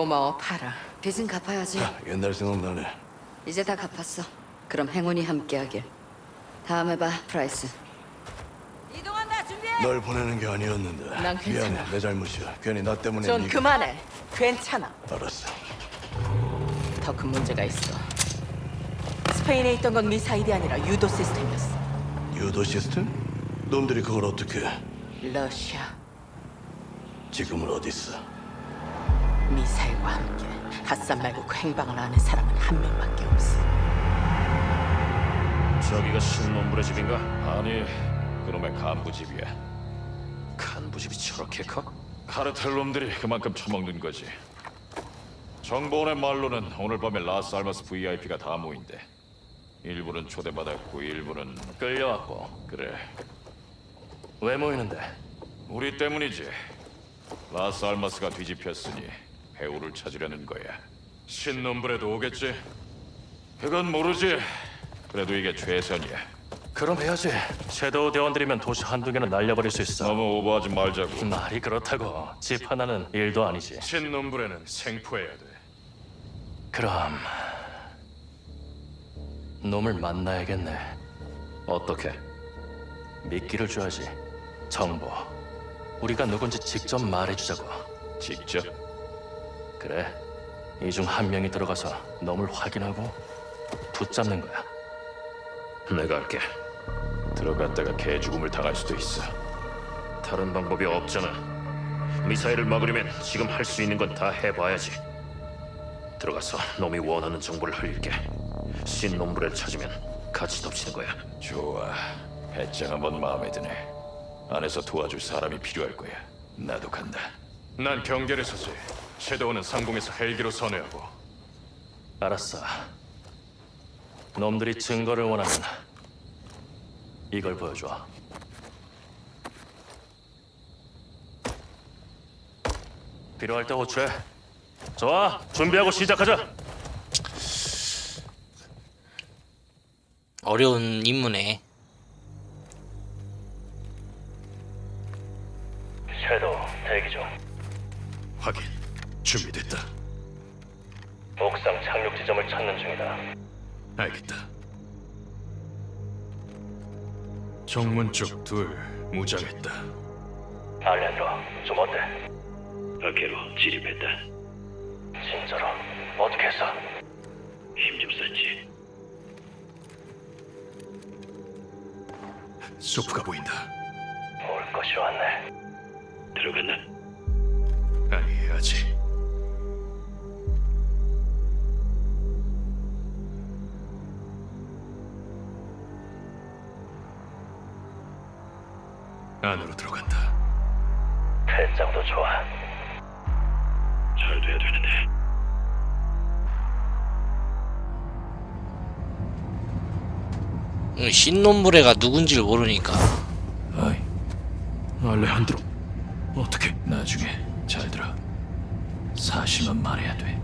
고마워 팔아. 빚은 갚아야지. 옛날 생각나네. 이제 다 갚았어. 그럼 행운이 함께하길. 다음에 봐, 프라이스. 이동한다, 준비해. 널 보내는 게 아니었는데. 난 괜찮아. 미안해, 내 잘못이야. 괜히 나 때문에 존 네가- 그만해. 괜찮아. 알았어. 더 큰 문제가 있어. 스페인에 있던 건 미사일이 아니라 유도 시스템이었어. 유도 시스템? 놈들이 그걸 어떻게? 러시아 지금은 어디 있어? 미사일과 함께 핫산 말고 그 행방을 아는 사람은 한 명밖에 없어. 저기가 신놈불의 집인가? 아니, 그놈의 간부 집이야. 간부 집이 저렇게 커? 카르텔 놈들이 그만큼 처먹는 거지. 정보원의 말로는 오늘 밤에 라스 알마스 VIP가 다 모인대. 일부는 초대받았고 일부는 끌려왔고. 그래. 왜 모이는데? 우리 때문이지. 라스 알마스가 뒤집혔으니 배우를 찾으려는 거야. 신놈불에도 오겠지? 그건 모르지. 그래도 이게 최선이야. 그럼 해야지. 섀도우 대원들이면 도시 한두 개는 날려버릴 수 있어. 너무 오버하지 말자고. 말이 그렇다고. 집 하나는 일도 아니지. 신놈불에는 생포해야 돼. 그럼 놈을 만나야겠네. 어떻게? 미끼를 줘야지. 정보. 우리가 누군지 직접 말해주자고. 직접? 그래. 이 중 한 명이 들어가서 놈을 확인하고 붙잡는 거야. 내가 할게. 들어갔다가 개 죽음을 당할 수도 있어. 다른 방법이 없잖아. 미사일을 막으려면 지금 할 수 있는 건 다 해봐야지. 들어가서 놈이 원하는 정보를 흘릴게. 신놈불을 찾으면 같이 덮치는 거야. 좋아. 배짱 한번 마음에 드네. 안에서 도와줄 사람이 필요할 거야. 나도 간다. 난 경계를 서지. 섀도우는 상공에서 헬기로 선회하고. 알았어. 놈들이 증거를 원하면 이걸 보여줘. 필요할 때 호출해. 좋아, 준비하고 시작하자. 어려운 임무네. 섀도우 대기 중. 확인. 준비됐다. 옥상 착륙 지점을 찾는 중이다. 알겠다. 정문 쪽 둘 무장했다. 알렌드로 좀 어때? 어케로 진입했다. 진짜로 어떻게 했어? 힘 좀 썼지. 소프가 보인다. 올 것이 왔네. 들어갔나? 아니 아직. 안으로 들어간다. 배짱도 좋아. 잘 돼야 되는데. 응, 신놈부레가 누군지를 모르니까 아이, 알레한드로. 어떻게? 나중에 잘 들어. 사실만 말해야 돼.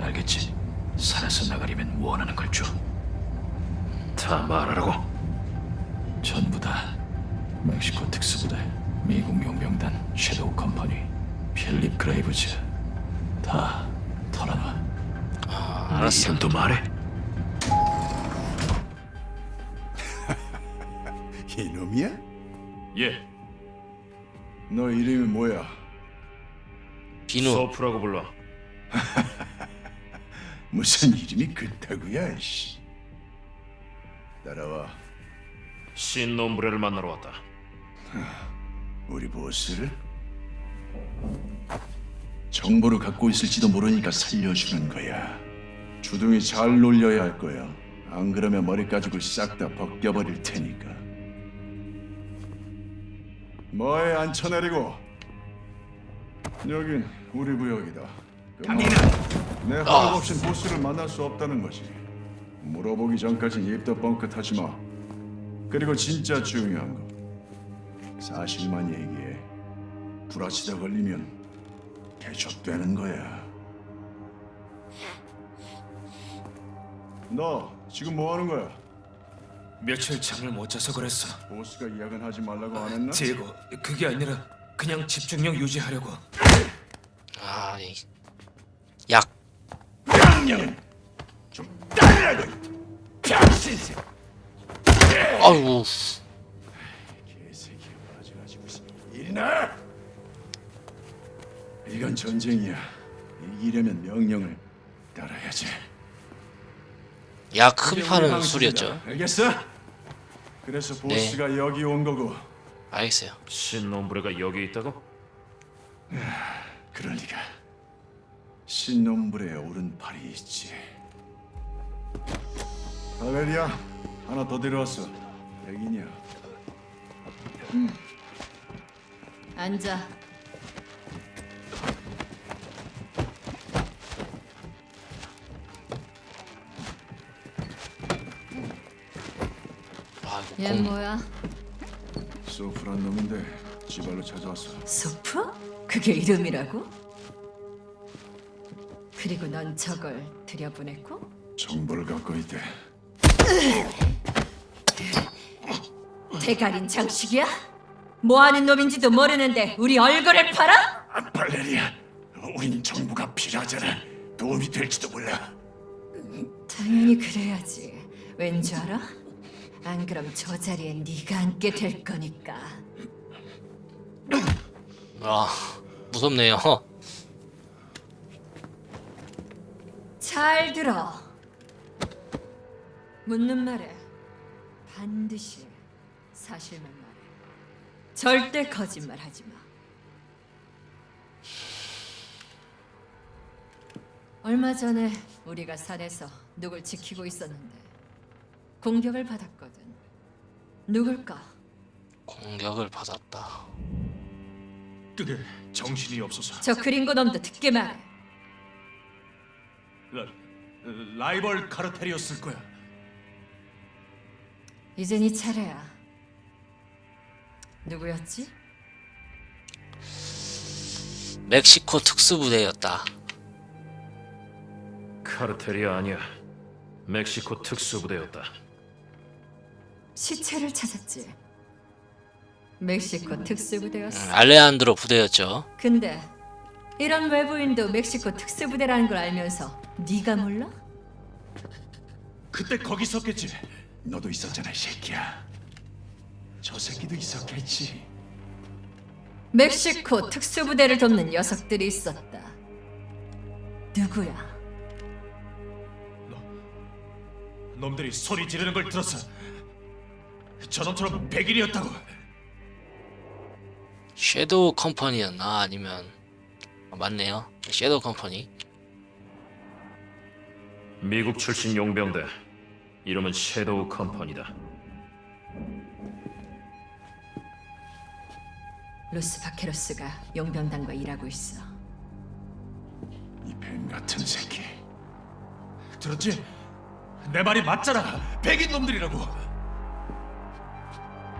알겠지? 살아서 나가려면 원하는 걸 줘. 다 말하라고. 전부 다. 멕시코 특수부대, 미국 용병단, 섀도우 컴퍼니, 필립 그레이브즈. 다 털어놔. 아, 알았어. 이름도 말해. 이놈이야? 예, 너 이름이 뭐야? 비누 소프라고 불러. 무슨 이름이 그따구야? 씨. 따라와. 신놈브레를 만나러 왔다. 우리 보스를? 정보를 갖고 있을지도 모르니까 살려주는 거야. 주둥이 잘 놀려야 할 거야. 안 그러면 머리 가죽을 싹다 벗겨버릴 테니까. 뭐에 앉혀내리고? 여긴 우리 구역이다. 당신은 내 허락 없인 보스를 만날 수 없다는 거지. 물어보기 전까지 입도 뻥끗하지 마. 그리고 진짜 중요한 거. 사실만 얘기해. 불화치다 걸리면 개족되는 거야. 너 지금 뭐 하는 거야? 며칠 잠을 못 자서 그랬어. 보스가 야근하지 말라고 안 했나? 제고 그게 아니라 그냥 집중력 유지하려고. 아, 이 약. 명령은 좀 따르라고. 병신새. 아이고. 개새끼가 빠져가지고 있어. 일이 나. 이건 전쟁이야. 이기려면 명령을 따라야지. 약 흡입하는. 방식이다. 알겠어? 그래서 보스가 여기 온 거고. 알겠어요. 신놈부레가 여기 있다고? 그럴 리가. 신놈불에 오른팔이 있지. 바벨리야, 하나 더 데려왔어. 백이냐? 앉아. 아이고 얘 공. 뭐야? 소프란 놈인데 지발로 찾아왔어. 소프? 그게 이름이라고? 그리고 넌 저걸 들여보냈고? 정보를 갖고 있대. 대가린 장식이야? 뭐하는 놈인지도 모르는데 우리 얼굴을 팔아? 아, 발레리아, 우린 정보가 필요하잖아. 도움이 될지도 몰라. 당연히 그래야지. 왠 줄 알아? 안 그럼 저 자리에 네가 앉게 될 거니까. 아 무섭네요. 잘 들어. 묻는 말에 반드시 사실만. 절대 거짓말 하지 마. 얼마 전에 우리가 산에서 누굴 지키고 있었는데 공격을 받았거든. 누굴까? 공격을 받았다. 그게 정신이 없어서 저 그린고 놈도 듣게 말해. 라, 라이벌 카르텔이었을 거야. 이제 네 차례야. 누구였지? 멕시코 특수부대였다. 카르텔이 아니야. 멕시코 특수부대였다. 시체를 찾았지. 멕시코 음, 특수부대였어. 알레한드로 부대였죠. 근데 이런 외부인도 멕시코 특수부대라는 걸 알면서 네가 몰라? 그때 거기 있었겠지. 너도 있었잖아, 이 새끼야. 저 새끼도 있었겠지. 멕시코 특수부대를 돕는 녀석들이 있었다. 누구야? 놈들이 소리 지르는 걸 들었어. 저놈처럼 백일이었다고. 섀도우 컴퍼니였나 아니면 아, 맞네요. 섀도우 컴퍼니. 미국 출신 용병대. 이름은 섀도우 컴퍼니다. 루스 바케로스가 용병단과 일하고 있어. 이 뱀 같은 새끼. 들었지? 내 말이 맞잖아. 백인 놈들이라고.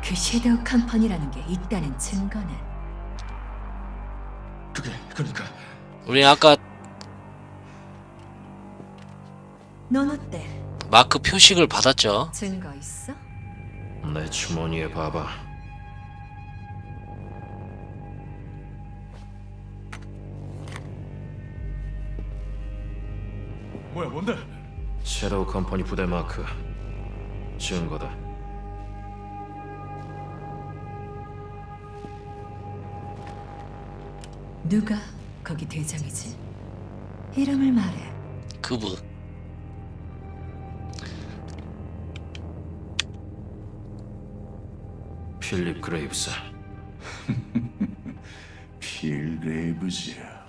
그 섀도우 컴퍼니라는 게 있다는 증거는 그게 그러니까 우리 아까 넌 어때? 마크 표식을 받았죠. 증거 있어? 내 주머니에 봐봐. 뭐야 뭔데? 섀도우 컴퍼니 부대 마크. 증거다. 누가 거기 대장이지? 이름을 말해. 그분. 필립 그레이브스. 필그레이브즈야.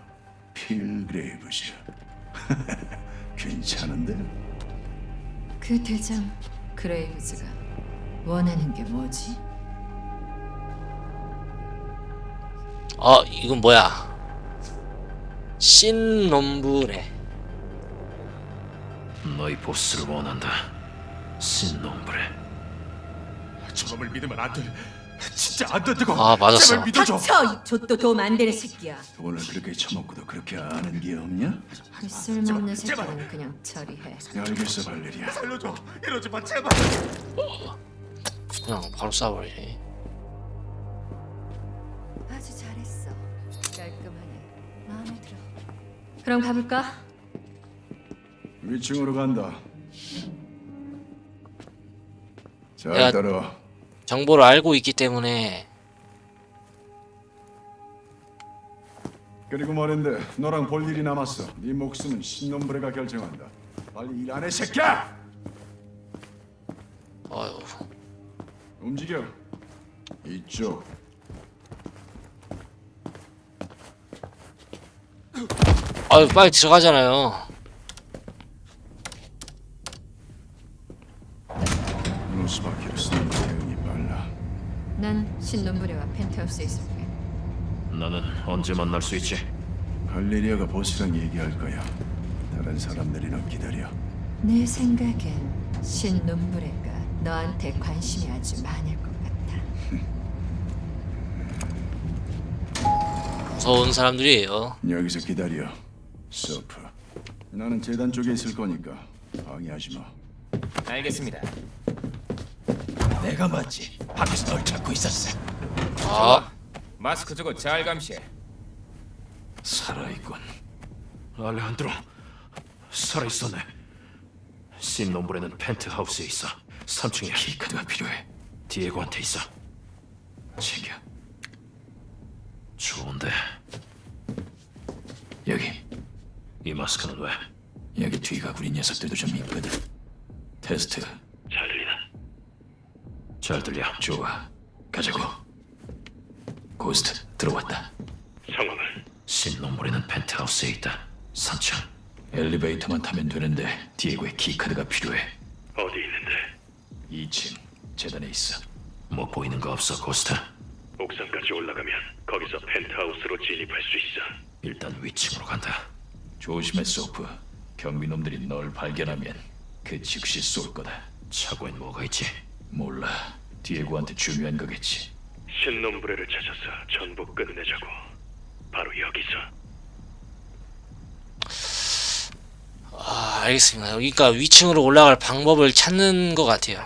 필그레이브즈. 괜찮은데? 그 대장 그레이브즈가 원하는 게 뭐지? 어 이건 뭐야? 신nom브레. 너희 보스를 원한다. 신놈브레. 저놈을 믿으면 안 돼. 진짜 안 된다고. 아, 맞았어. 제발 믿어줘. 닥쳐! 이 좆도 도움 안 되는 새끼야. 돈을 그렇게 처먹고도 그렇게 아는 게 없냐? 이 쓸모없는 새끼는 그냥 처리해. 알겠어, 발레리아. 살려줘. 이러지 마 제발. 그냥 바로 쏴버리네. 아주 잘했어. 깔끔하네. 마음에 들어. 그럼 가볼까? 위층으로 간다. 잘 야. 따라와. 정보를 알고 있기 때문에 그리고 말인데 너랑 볼 일이 남았어. 네 목숨은 신놈브레가 결정한다. 빨리 일 안 해, 새끼야! 어휴 움직여. 이쪽. 아유 빨리 들어가잖아요 노스바키로스는 대응이 빨라. 난 펜트하우스에 있을게. 너는 언제 만날 수 있지? 갈레리아가 보스랑 얘기할 거야. 다른 사람들이는 기다려. 내 생각엔 신놈부레가 너한테 관심이 아주 많을 것 같아. 무서운 사람들이에요 여기서 기다려. 서프. 나는 재단 쪽에 있을 거니까 방해하지 마. 알겠습니다. 내가 맞지. 밖에서 널 찾고 있었어. 아 마스크 주고 잘 감시해. 살아있군. 알레한드로 살아있었네. 신놈브레는 펜트하우스에 있어. 3층에 키카드가 필요해. 디에고한테 있어. 챙겨. 좋은데 여기 이 마스크는 왜? 여기 뒤가 구린 녀석들도 좀 있거든. 테스트 잘 들리나? 잘 들려. 좋아. 가자고. 고스트 들어왔다. 상황을. 신놈브레는 펜트하우스에 있다. 3층. 엘리베이터만 타면 되는데 디에고의 키카드가 필요해. 어디 있는데? 2층 재단에 있어. 뭐 보이는 거 없어, 고스트? 옥상까지 올라가면 거기서 펜트하우스로 진입할 수 있어. 일단 위층으로 간다. 조심해 소프. 경비놈들이 널 발견하면 그 즉시 쏠 거다. 차고엔 뭐가 있지? 몰라. 디에고한테 중요한 거겠지. 신놈브레를 찾아서 전부 끝내자고. 바로 여기서. 아, 알겠습니다 여기가 위층으로 올라갈 방법을 찾는 것 같아요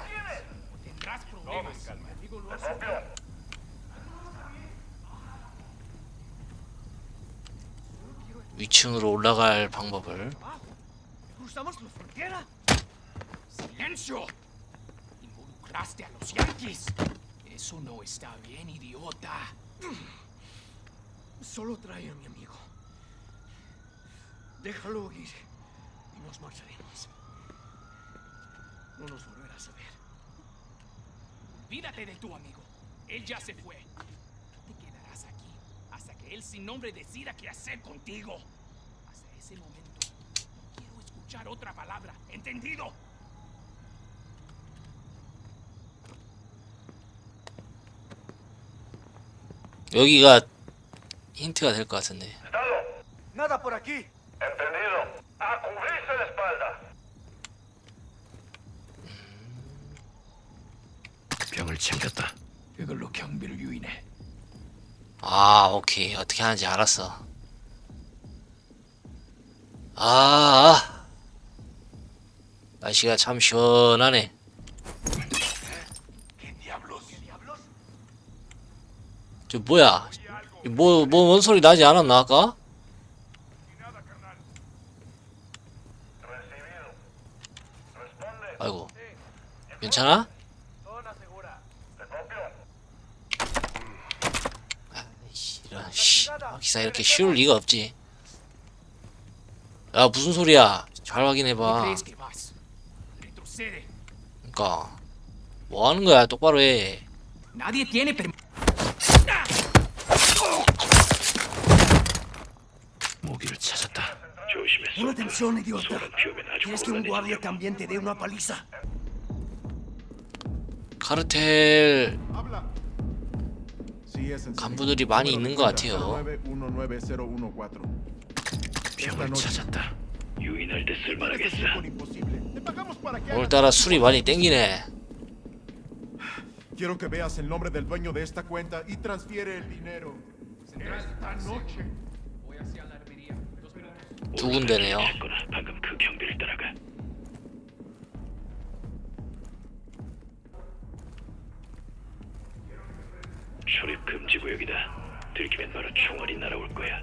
위층으로 올라갈 방법을 Eso no está bien, idiota. Solo trae a mi amigo. Déjalo ir y nos marcharemos. No nos volverás a ver. Olvídate de tu amigo. Él ya se fue. Tú te quedarás aquí hasta que él sin nombre decida qué hacer contigo. Hasta ese momento, no quiero escuchar otra palabra. ¿Entendido? 여기가 힌트가 될 것 같은데. Nada por aquí. 병을 챙겼다. 그걸로 경비를 유인해. 아 오케이. 어떻게 하는지 알았어. 아, 아. 날씨가 참 시원하네 저 뭐야? 뭐 뭐 뭔 소리 나지 않았나 아까? 아이고. 괜찮아? 아이씨, 이런 씨 기사 이렇게 쉬울 리가 없지. 야 무슨 소리야? 잘 ¿Qué 확인해봐. 그니까. 뭐 하는 거야? 똑바로 해 Nadie tiene permiso. 무기를 찾았다. Pon atención, idiota. ¿Quieres que un guardia también te dé una paliza? 카르텔 간부들이 많이 있는 것 같아요 9199014. 병을 찾았다. 유인할 때 쓸만하겠어. 오늘따라 술이 많이 땡기네 Quiero que veas el nombre del dueño de esta cuenta y transfiere el dinero. Esta noche. 두 군데네요 찾거나 방금 그 경비를 따라가. 출입 금지 구역이다. 들키면 바로 총알이 날아올 거야.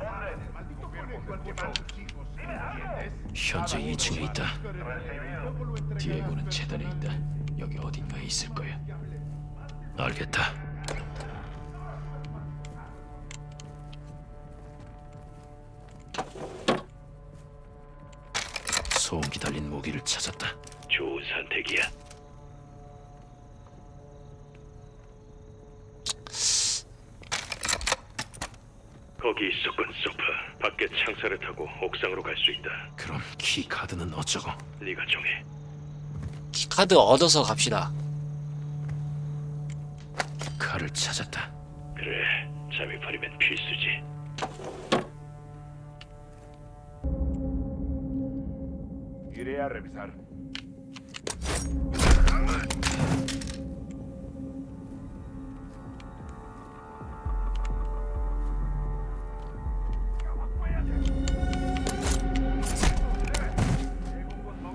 현재 2층에 있다. 디에고는 재단에 있다. 여기 어딘가에 있을 거야. 알겠다. 찾았다. 좋은 선택이야. 거기 있었군, 소프. 밖에 창살을 타고 옥상으로 갈 수 있다. 그럼 키 카드는 어쩌고? 네가 정해. 카드 얻어서 갑시다. 칼을 찾았다. 그래, 잠입하려면 필수지. Iré a revisar.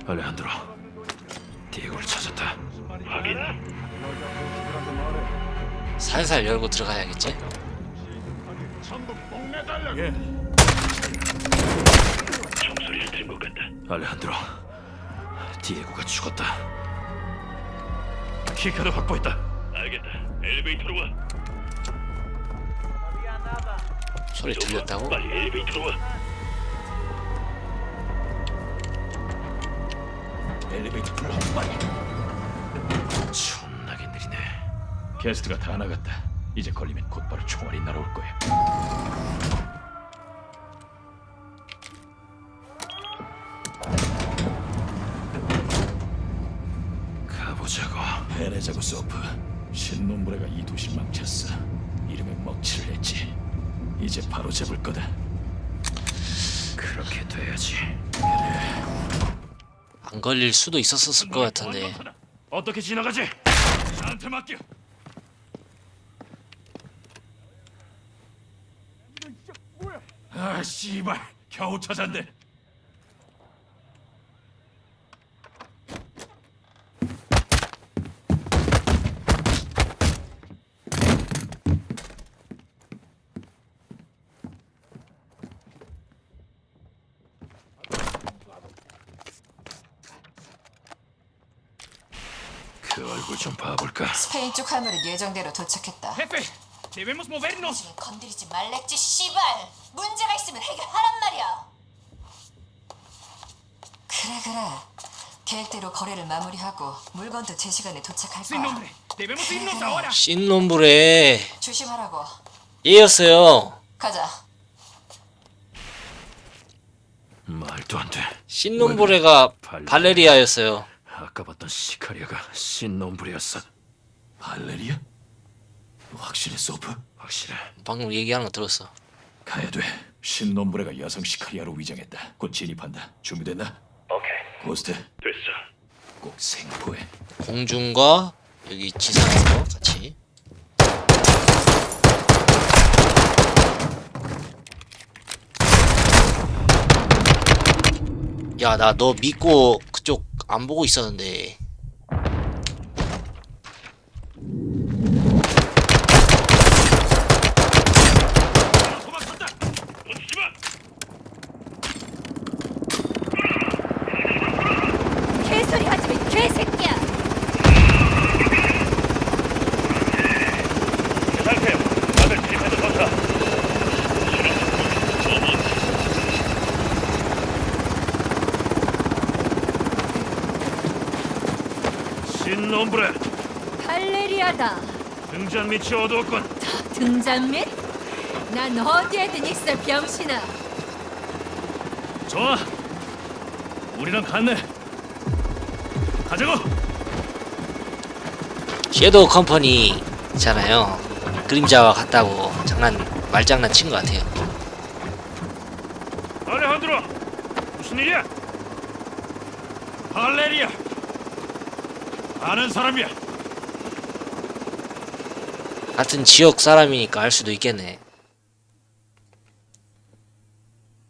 알레한드로, 디에고를 찾았다. 확인. 살살 열고 들어가야겠지? 총소리를 들은 것 같다. 알레한드로, 디에고가 죽었다. 키카드 확보했다. 알겠다. 엘리베이터로 와. 소리 들렸다고? 빨리 엘리베이터로 와. 엘리베이터 불러 빨리. 존나게 느리네. 게스트가 다 나갔다. 이제 걸리면 곧바로 총알이 날아올 거야. 해내자고 소프. 신놈부레가 이 도시 망쳤어. 이름에 먹칠을 했지. 이제 바로 잡을 거다. 그렇게 돼야지. 안 걸릴 수도 있었을 것 같은데. 어떻게 지나가지? 나한테 맡겨. 아 씨발 겨우 찾았네. 그 얼굴 좀 봐볼까? 스페인 쪽 화물은 예정대로 도착했다. Jefe, debemos movernos. 지금 건드리지 말랬지 씨발. 문제가 있으면 해결하란 말이야. 그래 그래. 계획대로 거래를 마무리하고 물건도 제 시간에 도착할 Sin 거야. nombre. Debemos irnos ahora. 신놈불에 조심하라고. 얘였어요. 가자. 말도 안 돼. 신놈불에가 발레리아였어요. 아까 봤던 시카리아가 신놈불이었어. 발레리아? 확실해 소프? 확실해. 방금 얘기하는 거 들었어. 가야 돼. 신놈불레가 여성 시카리아로 위장했다. 곧 진입한다. 준비됐나? 오케이. 고스트, 됐어. 꼭 생포해. 공중과 여기 지상에서 같이. 야, 나 너 믿고 안 보고 있었는데. 던지지 마. 개소리 하지 마, 개새끼야. 그 상태. 다들 진입해도 좋다. 신놈불레 발레리아다. 등잔 밑이 어두웠군. 등잔 및? 난 어디에든 있어 병신아. 좋아. 우리랑 갔네. 가자고. 섀도우 컴퍼니잖아요. 그림자와 같다고 장난 말장난 친 것 같아요. 알레한드로 무슨 일이야? 발레리아 아는 사람이야 같은 지역 사람이니까 알 수도 있겠네.